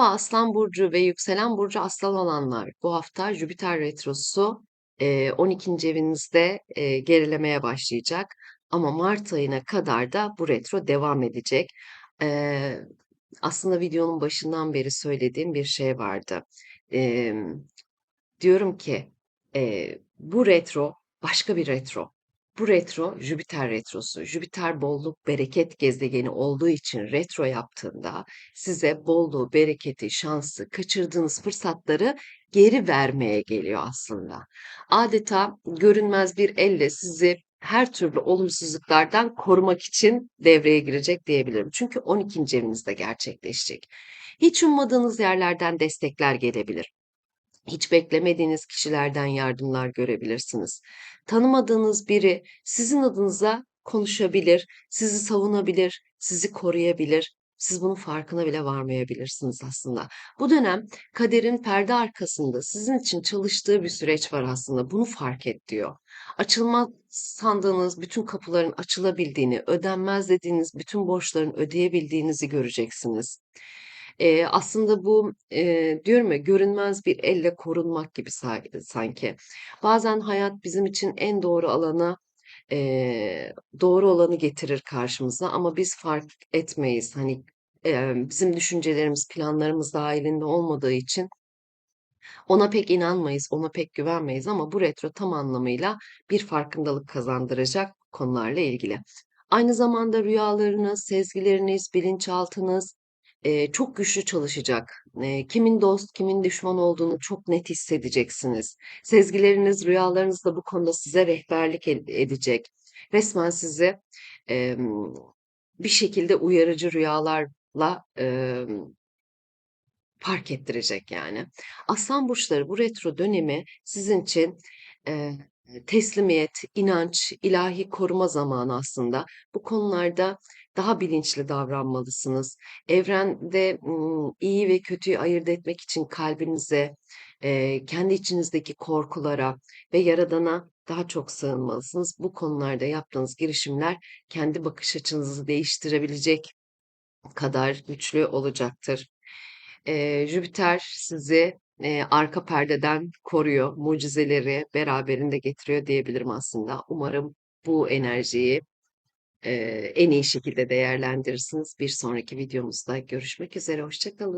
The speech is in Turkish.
Merhaba Aslan Burcu ve yükselen Burcu Aslan olanlar. Bu hafta Jüpiter Retrosu e, 12. evinizde gerilemeye başlayacak. Ama Mart ayına kadar da bu retro devam edecek. Aslında videonun başından beri söylediğim bir şey vardı. Diyorum ki bu retro başka bir retro. Bu retro Jüpiter retrosu. Jüpiter bolluk, bereket gezegeni olduğu için retro yaptığında size bolluğu, bereketi, şansı, kaçırdığınız fırsatları geri vermeye geliyor aslında. Adeta görünmez bir elle sizi her türlü olumsuzluklardan korumak için devreye girecek diyebilirim. Çünkü 12. evinizde gerçekleşecek. Hiç ummadığınız yerlerden destekler gelebilir. Hiç beklemediğiniz kişilerden yardımlar görebilirsiniz. Tanımadığınız biri sizin adınıza konuşabilir, sizi savunabilir, sizi koruyabilir. Siz bunun farkına bile varmayabilirsiniz aslında. Bu dönem kaderin perde arkasında sizin için çalıştığı bir süreç var aslında. Bunu fark et diyor. Açılmaz sandığınız bütün kapıların açılabildiğini, ödenmez dediğiniz bütün borçların ödeyebildiğinizi göreceksiniz. Eee, aslında bu, eee, diyorum ya, görünmez bir elle korunmak gibi sa sanki. Bazen hayat bizim için en doğru alana, eee, doğru olanı getirir karşımıza ama biz fark etmeyiz. Hani, eee, bizim düşüncelerimiz, planlarımız dahilinde olmadığı için ona pek inanmayız, ona pek güvenmeyiz ama bu retro tam anlamıyla bir farkındalık kazandıracak konularla ilgili. Aynı zamanda rüyalarınız, sezgileriniz, bilinçaltınız, Eee, çok güçlü çalışacak. Eee, kimin dost, kimin düşman olduğunu çok net hissedeceksiniz. Sezgileriniz, rüyalarınız da bu konuda size rehberlik ed- edecek. Resmen sizi em, bir şekilde uyarıcı rüyalarla em, fark ettirecek yani. Aslan burçları bu retro dönemi sizin için e, teslimiyet, inanç, ilahi koruma zamanı aslında. Bu konularda daha bilinçli davranmalısınız. Evrende iyi ve kötüyü ayırt etmek için kalbinize, kendi içinizdeki korkulara ve Yaradan'a daha çok sığınmalısınız. Bu konularda yaptığınız girişimler kendi bakış açınızı değiştirebilecek kadar güçlü olacaktır. Jüpiter sizi eee, arka perdeden koruyor, mucizeleri beraberinde getiriyor diyebilirim aslında. Umarım bu enerjiyi eee, en iyi şekilde değerlendirirsiniz. Bir sonraki videomuzda görüşmek üzere, hoşça kalın.